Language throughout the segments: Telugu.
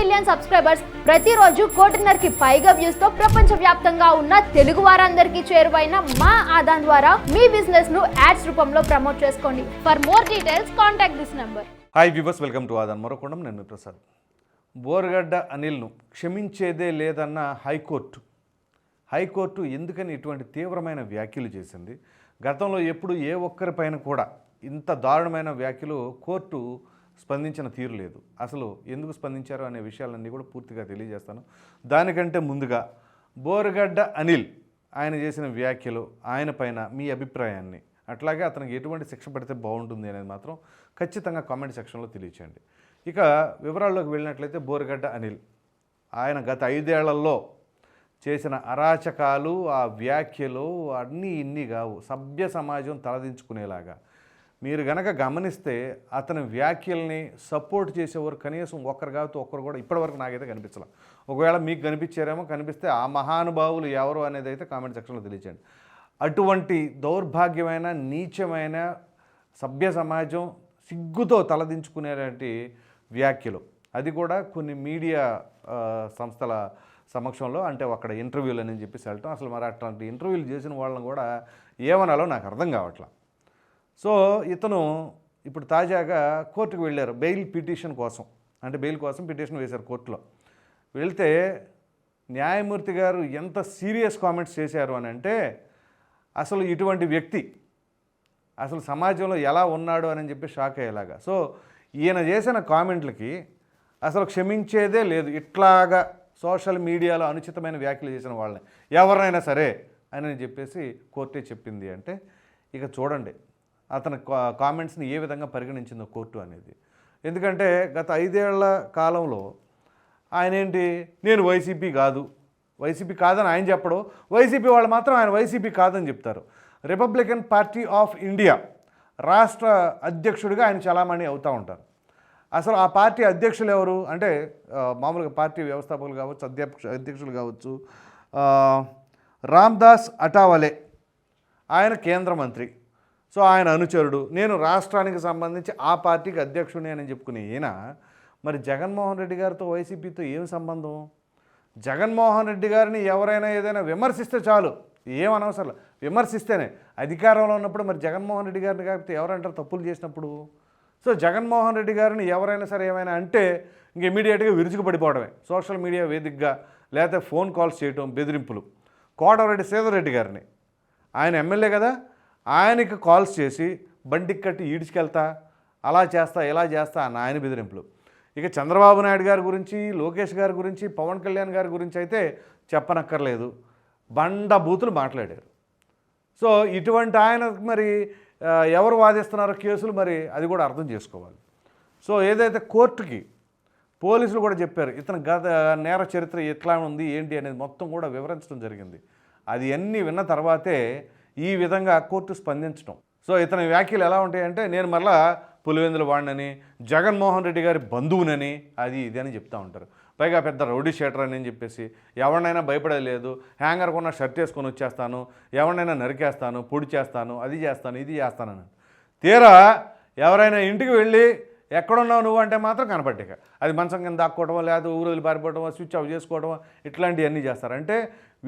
మిలియన్ సబ్స్క్రైబర్స్ ప్రతిరోజు కోటిన్నరకి పైగా వ్యూస్తో ప్రపంచ వ్యాప్తంగా ఉన్న తెలుగు వారందరికీ చేరువైన మా ఆదాన్ ద్వారా మీ బిజినెస్ను యాడ్స్ రూపంలో ప్రమోట్ చేసుకోండి. For more details contact this number hi viewers welcome to Aadan మరొకడం నేను ప్రసాద్. బోర్గడ్డ అనిల్ను క్షమించేదే లేదన్న హైకోర్టు. హైకోర్టు ఎందుకని ఇటువంటి తీవ్రమైన వ్యాఖ్యలు చేసింది? గతంలో ఎప్పుడు ఏ ఒక్కరిపైన కూడా ఇంత దారుణమైన వ్యాఖ్యలు కోర్టు స్పందించిన తీరు లేదు. అసలు ఎందుకు స్పందించారు అనే విషయాలన్నీ కూడా పూర్తిగా తెలియజేస్తాను. దానికంటే ముందుగా బోరగడ్డ అనిల్ ఆయన చేసిన వ్యాఖ్యలు ఆయన పైన మీ అభిప్రాయాన్ని అట్లాగే అతనికి ఎటువంటి శిక్ష పడితే బాగుంటుంది అనేది మాత్రం ఖచ్చితంగా కామెంట్ సెక్షన్లో తెలియచేయండి. ఇక వివరాల్లోకి వెళ్ళినట్లయితే బోరగడ్డ అనిల్ ఆయన గత ఐదేళ్ళలో చేసిన అరాచకాలు ఆ వ్యాఖ్యలు అన్నీ ఇన్ని కావు. సభ్య సమాజం తలదించుకునేలాగా. మీరు గనక గమనిస్తే అతని వ్యాఖ్యల్ని సపోర్ట్ చేసేవారు కనీసం ఒక్కరు కావచ్చు ఒక్కరు కూడా ఇప్పటివరకు నాకైతే కనిపించలే. ఒకవేళ మీకు కనిపించారేమో కనిపిస్తే ఆ మహానుభావులు ఎవరు అనేది అయితే కామెంట్ సెక్షన్లో తెలియచేయండి. అటువంటి దౌర్భాగ్యమైన నీచమైన సభ్య సమాజం సిగ్గుతో తలదించుకునేటువంటి వ్యాఖ్యలు. అది కూడా కొన్ని మీడియా సంస్థల సమక్షంలో అంటే అక్కడ ఇంటర్వ్యూలు అని చెప్పేసి వెళ్ళటం. అసలు మరి అట్లాంటి ఇంటర్వ్యూలు చేసిన వాళ్ళని కూడా ఏమనాలో నాకు అర్థం కావట్లేదు సో ఇతను ఇప్పుడు తాజాగా కోర్టుకు వెళ్ళారు బెయిల్ పిటిషన్ కోసం. అంటే బెయిల్ కోసం పిటిషన్ వేశారు కోర్టులో. వెళ్తే న్యాయమూర్తి గారు ఎంత సీరియస్ కామెంట్స్ చేశారు అని అంటే అసలు ఇటువంటి వ్యక్తి అసలు సమాజంలో ఎలా ఉన్నాడు అని చెప్పి షాక్ అయ్యేలాగా. సో ఈయన చేసిన కామెంట్లకి అసలు క్షమించేదే లేదు. ఇట్లాగా సోషల్ మీడియాలో అనుచితమైన వ్యాఖ్యలు చేసిన వాళ్ళని ఎవరినైనా సరే అని చెప్పేసి కోర్టే చెప్పింది అంటే ఇక చూడండి. అతని కా- కామెంట్స్ని ఏ విధంగా పరిగణించిందో కోర్టు అనేది. ఎందుకంటే గత ఐదేళ్ళ కాలంలో ఆయన ఏంటి నేను వైసీపీ కాదు. వైసీపీ కాదని ఆయన చెప్పడు. వైసీపీ వాళ్ళు మాత్రం ఆయన వైసీపీ కాదని చెప్తారు. రిపబ్లికన్ పార్టీ ఆఫ్ ఇండియా రాష్ట్ర అధ్యక్షుడిగా ఆయన చలామణి అవుతూ ఉంటారు. అసలు ఆ పార్టీ అధ్యక్షులు ఎవరు? అంటే మామూలుగా పార్టీ వ్యవస్థాపకులు కావచ్చు అధ్యక్ష అధ్యక్షులు కావచ్చు రామ్దాస్ అటావలే ఆయన కేంద్ర మంత్రి. సో ఆయన అనుచరుడు. నేను రాష్ట్రానికి సంబంధించి ఆ పార్టీకి అధ్యక్షుడిని అని చెప్పుకునే ఈయన మరి జగన్మోహన్ రెడ్డి గారితో వైసీపీతో ఏం సంబంధం? జగన్మోహన్ రెడ్డి గారిని ఎవరైనా ఏదైనా విమర్శిస్తే చాలు. ఏం అనవసరం. విమర్శిస్తేనే. అధికారంలో ఉన్నప్పుడు మరి జగన్మోహన్ రెడ్డి గారిని కాకపోతే ఎవరంటారు తప్పులు చేసినప్పుడు? సో జగన్మోహన్ రెడ్డి గారిని ఎవరైనా సరే ఏమైనా అంటే ఇంక ఇమీడియట్గా విరుచుకుపడిపోవడమే. సోషల్ మీడియా వేదికగా లేకపోతే ఫోన్ కాల్స్ చేయటం బెదిరింపులు. కోటరెడ్డి సీతారెడ్డి గారిని. ఆయన ఎమ్మెల్యే కదా? ఆయనకి కాల్స్ చేసి బండికి కట్టి ఈడ్చుకెళ్తా అలా చేస్తా ఇలా చేస్తా అని ఆయన బెదిరింపులు. ఇక చంద్రబాబు నాయుడు గారి గురించి లోకేష్ గారి గురించి పవన్ కళ్యాణ్ గారి గురించి అయితే చెప్పనక్కర్లేదు. బండ బూతులు మాట్లాడారు. సో ఇటువంటి ఆయన మరి ఎవరు వాదిస్తున్నారో కేసులు మరి అది కూడా అర్థం చేసుకోవాలి. సో ఏదైతే కోర్టుకి పోలీసులు కూడా చెప్పారు ఇతని గత నేర చరిత్ర ఎట్లా ఉంది ఏంటి అనేది మొత్తం కూడా వివరించడం జరిగింది. అది అన్నీ విన్న తర్వాతే ఈ విధంగా కోర్టు స్పందించడం. సో ఇతని వ్యాఖ్యలు ఎలా ఉంటాయంటే నేను మళ్ళా పులివెందుల వాడినని జగన్మోహన్ రెడ్డి గారి బంధువునని అది ఇది అని చెప్తా ఉంటారు. పైగా పెద్ద రౌడీ షేటర్ అని చెప్పేసి ఎవరినైనా భయపడలేదు హ్యాంగర్ కొన్న షర్ట్ వేసుకొని వచ్చేస్తాను ఎవరినైనా నరికేస్తాను పొడి చేస్తాను అది చేస్తాను ఇది చేస్తానని. తీరా ఎవరైనా ఇంటికి వెళ్ళి ఎక్కడున్నావు నువ్వు అంటే మాత్రం కనపడ్డాక. అది మంచం కింద దాక్కోవడమో లేదా ఊరు పారిపోవడమో స్విచ్ ఆఫ్ చేసుకోవడమో ఇట్లాంటివన్నీ చేస్తారు. అంటే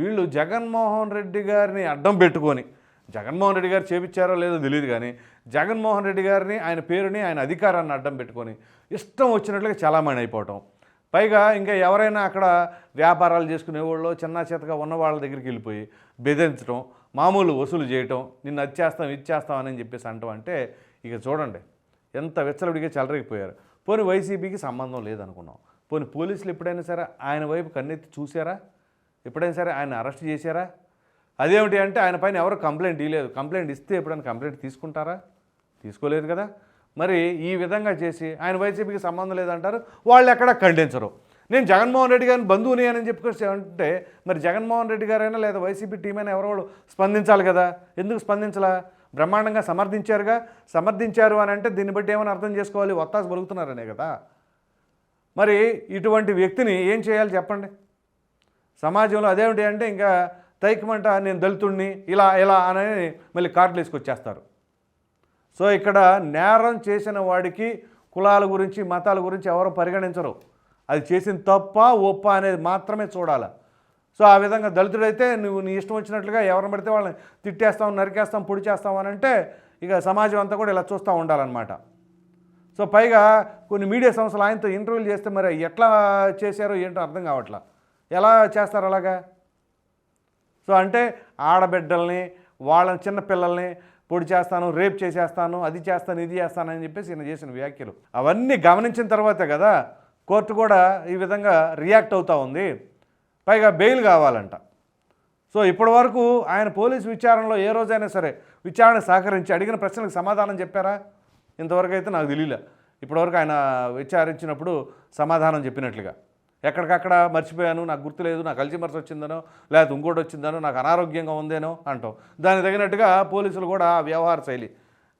వీళ్ళు జగన్మోహన్ రెడ్డి గారిని అడ్డం పెట్టుకొని జగన్మోహన్ రెడ్డి గారు చేపించారో లేదో తెలియదు కానీ జగన్మోహన్ రెడ్డి గారిని ఆయన పేరుని ఆయన అధికారాన్ని అడ్డం పెట్టుకొని ఇష్టం వచ్చినట్లుగా చలామణి అయిపోవటం. పైగా ఇంకా ఎవరైనా అక్కడ వ్యాపారాలు చేసుకునేవాళ్ళు చిన్న చేతగా ఉన్న వాళ్ళ దగ్గరికి వెళ్ళిపోయి బెదిరించడం మామూలు వసూలు చేయటం నిన్ను అది చేస్తాం ఇది చేస్తాం అని చెప్పేసి అంటాం అంటే ఇక చూడండి. ఎంత విచ్చలవిడిగా చెలరేగిపోయారు. పోనీ వైసీపీకి సంబంధం లేదనుకున్నాం. పోనీ పోలీసులు ఎప్పుడైనా సరే ఆయన వైపు కన్నెత్తి చూసారా ఎప్పుడైనా సరే ఆయన అరెస్ట్ చేశారా? అదేమిటి అంటే ఆయన పైన ఎవరు కంప్లైంట్ ఇవ్వలేదు కంప్లైంట్ ఇస్తే ఎప్పుడైనా కంప్లైంట్ తీసుకుంటారా? తీసుకోలేదు కదా. మరి ఈ విధంగా చేసి ఆయన వైసీపీకి సంబంధం లేదంటారు. వాళ్ళు ఎక్కడ ఖండించరు. నేను జగన్మోహన్ రెడ్డి గారిని బంధువుని అని చెప్పుకొచ్చి అంటే మరి జగన్మోహన్ రెడ్డి గారైనా లేదా వైసీపీ టీం అయినా ఎవరో వాళ్ళు స్పందించాలి కదా. ఎందుకు స్పందించలా? బ్రహ్మాండంగా సమర్థించారుగా సమర్థించారు అని అంటే దీన్ని బట్టి ఏమైనా అర్థం చేసుకోవాలి? ఒత్తాసు బలుగుతున్నారనే కదా. మరి ఇటువంటి వ్యక్తిని ఏం చేయాలి చెప్పండి? సమాజంలో అదేమిటి అంటే ఇంకా తైకమంట నేను దళితుడిని ఇలా ఇలా అని మళ్ళీ కార్డులు వేసుకొచ్చేస్తారు. సో ఇక్కడ నేరం చేసిన వాడికి కులాల గురించి మతాల గురించి ఎవరు పరిగణించరు. అది చేసిన తప్ప ఒప్ప అనేది మాత్రమే చూడాలి. సో ఆ విధంగా దళితుడైతే నువ్వు నీ ఇష్టం వచ్చినట్లుగా ఎవరిని పడితే వాళ్ళని తిట్టేస్తాం నరికేస్తాం పొడి చేస్తాం అని అంటే ఇక సమాజం అంతా కూడా ఇలా చూస్తూ ఉండాలన్నమాట. సో పైగా కొన్ని మీడియా సంస్థలు ఆయనతో ఇంటర్వ్యూలు చేస్తే మరి ఎట్లా చేశారో ఏంటో అర్థం కావట్లా. ఎలా చేస్తారు అలాగా? సో అంటే ఆడబిడ్డల్ని వాళ్ళని చిన్నపిల్లల్ని పొడి చేస్తాను రేప్ చేసేస్తాను అది చేస్తాను ఇది చేస్తాను అని చెప్పేసి ఈయన చేసిన వ్యాఖ్యలు. అవన్నీ గమనించిన తర్వాతే కదా కోర్టు కూడా ఈ విధంగా రియాక్ట్ అవుతూ ఉంది. పైగా బెయిల్ కావాలంట. సో ఇప్పటి వరకు ఆయన పోలీసు విచారణలో ఏ రోజైనా సరే విచారణ సహకరించి అడిగిన ప్రశ్నలకు సమాధానం చెప్పారా? ఇంతవరకు అయితే నాకు తెలియలే ఇప్పటివరకు ఆయన విచారించినప్పుడు సమాధానం చెప్పినట్లుగా. ఎక్కడికక్కడ మర్చిపోయాను నాకు గుర్తులేదు నాకు అల్జిమర్స్ వచ్చిందనో లేకపోతే ఇంకోటి వచ్చిందనో నాకు అనారోగ్యంగా ఉందేనో అంటాం. దానికి తగినట్టుగా పోలీసులు కూడా వ్యవహార శైలి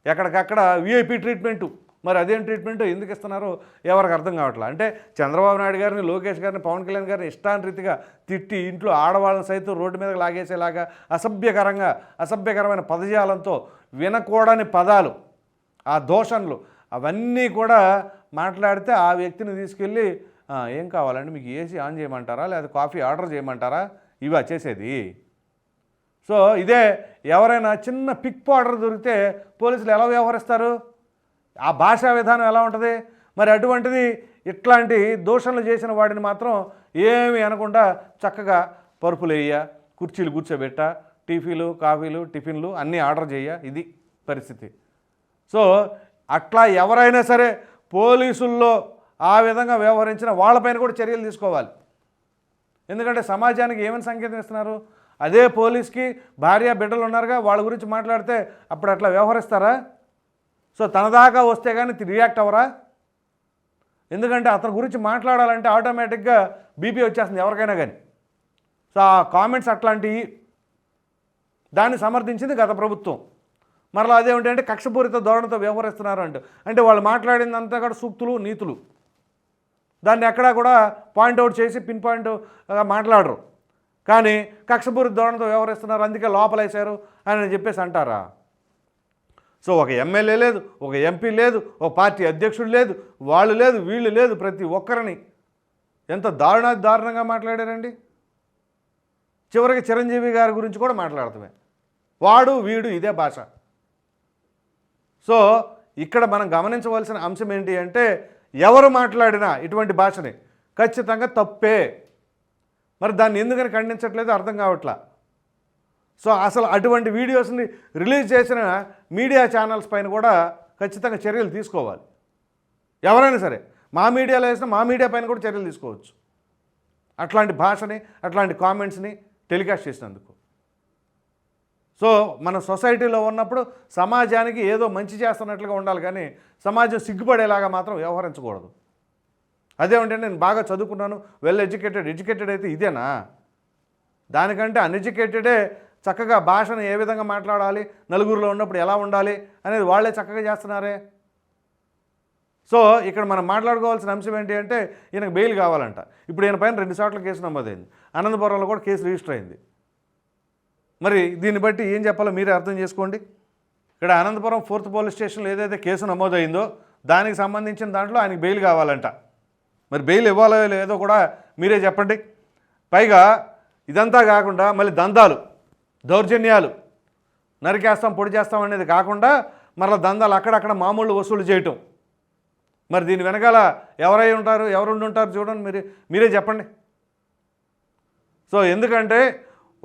ఎక్కడికక్కడ విఐపి ట్రీట్మెంటు మరి అదేం ట్రీట్మెంట్ ఎందుకు ఇస్తున్నారో ఎవరికి అర్థం కావట్లేదు అంటే చంద్రబాబు నాయుడు గారిని లోకేష్ గారిని పవన్ కళ్యాణ్ గారిని ఇష్టానరీతిగా తిట్టి ఇంట్లో ఆడవాళ్ళని సైతం రోడ్డు మీదకి లాగేసేలాగా అసభ్యకరంగా అసభ్యకరమైన పదజాలంతో వినకూడని పదాలు ఆ దోషణలు అవన్నీ కూడా మాట్లాడితే ఆ వ్యక్తిని తీసుకెళ్ళి ఏం కావాలండి? మీకు ఏసీ ఆన్ చేయమంటారా? లేదా కాఫీ ఆర్డర్ చేయమంటారా? ఇవా చేసేది సో ఇదే ఎవరైనా చిన్న పిక్ పౌడర్ దొరికితే పోలీసులు ఎలా వ్యవహరిస్తారు? ఆ భాషా విధానం ఎలా ఉంటుంది? మరి అటువంటిది ఇట్లాంటి దూషణలు చేసిన వాడిని మాత్రం ఏమి అనకుండా చక్కగా పరుపులు వేయ కుర్చీలు కూర్చోబెట్ట టిఫీలు కాఫీలు టిఫిన్లు అన్నీ ఆర్డర్ చేయ ఇది పరిస్థితి. సో అట్లా ఎవరైనా సరే పోలీసుల్లో ఆ విధంగా వ్యవహరించిన వాళ్ళపైన కూడా చర్యలు తీసుకోవాలి. ఎందుకంటే సమాజానికి ఏమని సంకేతం ఇస్తున్నారు? అదే పోలీస్కి భార్య బిడ్డలు ఉన్నారుగా వాళ్ళ గురించి మాట్లాడితే అప్పుడు అట్లా వ్యవహరిస్తారా? సో తన దాకా వస్తే కానీ రియాక్ట్ అవ్వరా? ఎందుకంటే అతని గురించి మాట్లాడాలంటే ఆటోమేటిక్గా బీపీ వచ్చేస్తుంది ఎవరికైనా కానీ సో ఆ కామెంట్స్ అట్లాంటివి దాన్ని సమర్థించింది గత ప్రభుత్వం. మరలా అదేమిటంటే కక్షపూరిత ధోరణితో వ్యవహరిస్తున్నారు అంటూ. అంటే వాళ్ళు మాట్లాడిందంతా కూడా సూక్తులు నీతులు. దాన్ని ఎక్కడా కూడా పాయింట్అవుట్ చేసి పిన్ పాయింట్ మాట్లాడరు. కానీ కక్షపూరిత ధోరణితో వ్యవహరిస్తున్నారు అందుకే లోపలేశారు అని చెప్పేసి అంటారా? సో ఒక ఎమ్మెల్యే లేదు ఒక ఎంపీ లేదు ఒక పార్టీ అధ్యక్షుడు లేదు వాళ్ళు లేదు వీళ్ళు లేదు ప్రతి ఒక్కరిని. ఎంత దారుణా దారుణంగా మాట్లాడారండి? చివరికి చిరంజీవి గారి గురించి కూడా మాట్లాడతామే వాడు వీడు ఇదే భాష. సో ఇక్కడ మనం గమనించవలసిన అంశం ఏంటి అంటే ఎవరు మాట్లాడినా ఇటువంటి భాషని ఖచ్చితంగా తప్పే. మరి దాన్ని ఎందుకని ఖండించట్లేదు? అర్థం కావట్లా. సో అసలు అటువంటి వీడియోస్ని రిలీజ్ చేసిన మీడియా ఛానల్స్ పైన కూడా ఖచ్చితంగా చర్యలు తీసుకోవాలి. ఎవరైనా సరే మా మీడియాలో వేసిన మా మీడియా పైన కూడా చర్యలు తీసుకోవచ్చు. అట్లాంటి భాషని అట్లాంటి కామెంట్స్ని టెలికాస్ట్ చేసినందుకు. సో మన సొసైటీలో ఉన్నప్పుడు సమాజానికి ఏదో మంచి చేస్తున్నట్లుగా ఉండాలి కానీ సమాజం సిగ్గుపడేలాగా మాత్రం వ్యవహరించకూడదు. అదేమంటే నేను బాగా చదువుకున్నాను వెల్ ఎడ్యుకేటెడ్ ఎడ్యుకేటెడ్ అయితే ఇదేనా? దానికంటే అన్ఎడ్యుకేటెడే చక్కగా భాషను ఏ విధంగా మాట్లాడాలి? నలుగురిలో ఉన్నప్పుడు ఎలా ఉండాలి? అనేది వాళ్ళే చక్కగా చేస్తున్నారే. సో ఇక్కడ మనం మాట్లాడుకోవాల్సిన అంశం ఏంటి అంటే ఈయనకు బెయిల్ కావాలంట. ఇప్పుడు ఈయన పైన రెండు సార్లు కేసు నమోదైంది. అనంతపురంలో కూడా కేసు రిజిస్టర్ అయింది. మరి దీన్ని బట్టి ఏం చెప్పాలో మీరే అర్థం చేసుకోండి. ఇక్కడ అనంతపురం ఫోర్త్ పోలీస్ స్టేషన్లో ఏదైతే కేసు నమోదైందో దానికి సంబంధించిన దాంట్లో ఆయనకి బెయిల్ కావాలంట. మరి బెయిల్ ఇవ్వాలో లేదో కూడా మీరే చెప్పండి. పైగా ఇదంతా కాకుండా మళ్ళీ దందాలు. దౌర్జన్యాలు నరికేస్తాం పొడి చేస్తాం అనేది కాకుండా మరలా దందాలు అక్కడక్కడ మామూలు వసూలు చేయటం. మరి దీని వెనకాల ఎవరై ఉంటారు ఎవరుండి ఉంటారు చూడండి మీరు మీరే చెప్పండి. సో ఎందుకంటే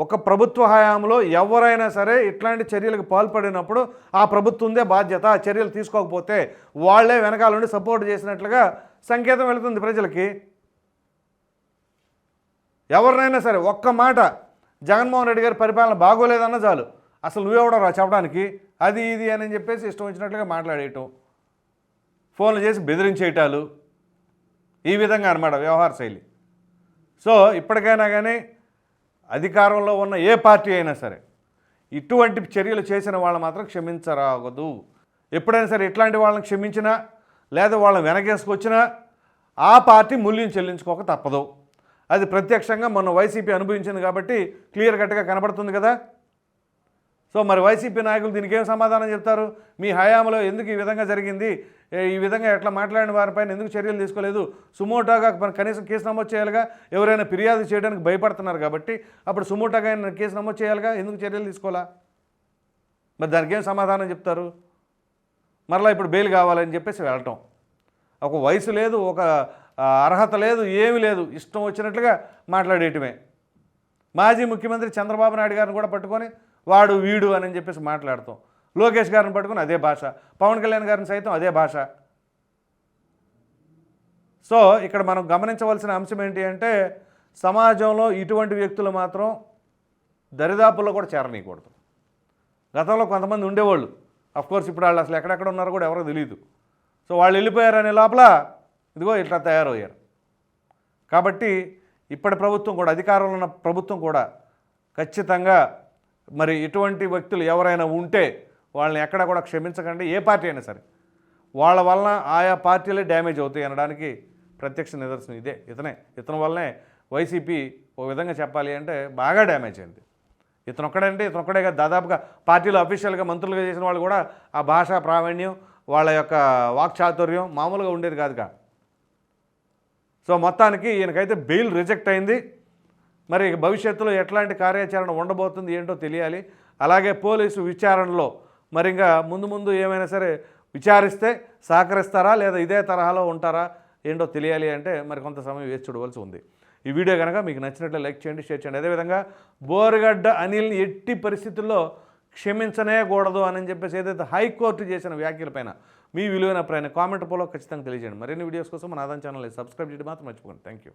ఒక ప్రభుత్వ హయాంలో ఎవరైనా సరే ఇట్లాంటి చర్యలకు పాల్పడినప్పుడు ఆ ప్రభుత్వందే బాధ్యత ఆ చర్యలు తీసుకోకపోతే వాళ్ళే వెనకాల నుండి సపోర్ట్ చేసినట్లుగా సంకేతం వెళుతుంది ప్రజలకి. ఎవరినైనా సరే ఒక్క మాట జగన్మోహన్ రెడ్డి గారి పరిపాలన బాగోలేదన్న చాలు. అసలు నువ్వెవడో రా చెప్పడానికి. అది ఇది అని చెప్పేసి ఇష్టం వచ్చినట్లుగా మాట్లాడేయటం. ఫోన్లు చేసి బెదిరించేయటాలు. ఈ విధంగా అనమాట వ్యవహార శైలి. సో ఇప్పటికైనా కానీ అధికారంలో ఉన్న ఏ పార్టీ అయినా సరే ఇటువంటి చర్యలు చేసిన వాళ్ళు మాత్రం క్షమించరాగదు. ఎప్పుడైనా సరే ఇట్లాంటి వాళ్ళని క్షమించినా లేదా వాళ్ళని వెనకేసుకొచ్చినా ఆ పార్టీ మూల్యం చెల్లించుకోక తప్పదు. అది ప్రత్యక్షంగా మొన్న వైసీపీ అనుభవించింది కాబట్టి క్లియర్ కట్గా కనబడుతుంది కదా. సో మరి వైసీపీ నాయకులు దీనికి ఏం సమాధానం చెప్తారు? మీ హయాంలో ఎందుకు ఈ విధంగా జరిగింది? ఈ విధంగా ఎట్లా మాట్లాడిన వారిపైన ఎందుకు చర్యలు తీసుకోలేదు? సుమోటాగా మన కనీసం కేసు నమోదు చేయాలిగా? ఎవరైనా ఫిర్యాదు చేయడానికి భయపడుతున్నారు కాబట్టి అప్పుడు సుమోటాగా ఆయన కేసు నమోదు చేయాలిగా? ఎందుకు చర్యలు తీసుకోవాలా? మరి దానికి ఏం సమాధానం చెప్తారు? మరలా ఇప్పుడు బెయిల్ కావాలని చెప్పేసి వెళ్ళటం. ఒక వయసు లేదు ఒక అర్హత లేదు ఏమీ లేదు. ఇష్టం వచ్చినట్లుగా మాట్లాడేయటమే. మాజీ ముఖ్యమంత్రి చంద్రబాబు నాయుడు గారిని కూడా పట్టుకొని వాడు వీడు అని చెప్పేసి మాట్లాడతాం. లోకేష్ గారిని పట్టుకొని అదే భాష. పవన్ కళ్యాణ్ గారిని సైతం అదే భాష. సో ఇక్కడ మనం గమనించవలసిన అంశం ఏంటి అంటే సమాజంలో ఇటువంటి వ్యక్తులు మాత్రం దరిదాపుల్లో కూడా చేరనీయకూడదు. గతంలో కొంతమంది ఉండేవాళ్ళు. కోర్స్ ఇప్పుడు వాళ్ళు అసలు ఎక్కడెక్కడ ఉన్నారో కూడా ఎవరో తెలియదు సో వాళ్ళు వెళ్ళిపోయారనే లోపల ఇదిగో ఇట్లా తయారయ్యారు. కాబట్టి ఇప్పటి ప్రభుత్వం కూడా అధికారంలో ఉన్న ప్రభుత్వం కూడా ఖచ్చితంగా మరి ఇటువంటి వ్యక్తులు ఎవరైనా ఉంటే వాళ్ళని ఎక్కడ కూడా క్షమించకండి ఏ పార్టీ అయినా సరే. వాళ్ళ వలన ఆయా పార్టీలే డ్యామేజ్ అవుతాయి అనడానికి ప్రత్యక్ష నిదర్శనం ఇదే. ఇతనే ఇతని వల్లనే వైసీపీ ఒక విధంగా చెప్పాలి అంటే బాగా డ్యామేజ్ అయింది. ఇతను ఒక్కడంటే ఇతను ఒక్కడే దాదాపుగా పార్టీలో అఫీషియల్గా మంత్రులుగా చేసిన వాళ్ళు కూడా ఆ భాషా ప్రావీణ్యం వాళ్ళ యొక్క వాక్చాతుర్యం మామూలుగా ఉండేది కాదుగా. సో మొత్తానికి ఈయనకైతే బెయిల్ రిజెక్ట్ అయింది. మరి భవిష్యత్తులో ఎట్లాంటి కార్యాచరణ ఉండబోతుంది ఏంటో తెలియాలి. అలాగే పోలీసు విచారణలో మరి ఇంకా ముందు ముందు ఏమైనా సరే విచారిస్తే సహకరిస్తారా లేదా ఇదే తరహాలో ఉంటారా ఏంటో తెలియాలి అంటే మరి కొంత సమయం వేచి చూడవలసి ఉంది. ఈ వీడియో కనుక మీకు నచ్చినట్లు లైక్ చేయండి షేర్ చేయండి. అదేవిధంగా బోరగడ్డ అనిల్ని ఎట్టి పరిస్థితుల్లో క్షమించనే కూడదు అని చెప్పేసి ఏదైతే హైకోర్టు చేసిన వ్యాఖ్యలపైన మీ విలువైన ప్రయాణ కామెంట్ పోలో ఖచ్చితంగా తెలియజేయండి. మరిన్ని వీడియోస్ కోసం మన ఆదాయం ఛానల్ని సబ్స్క్రైబ్ చేయడం మాత్రం మర్చిపోండి థ్యాంక్ యూ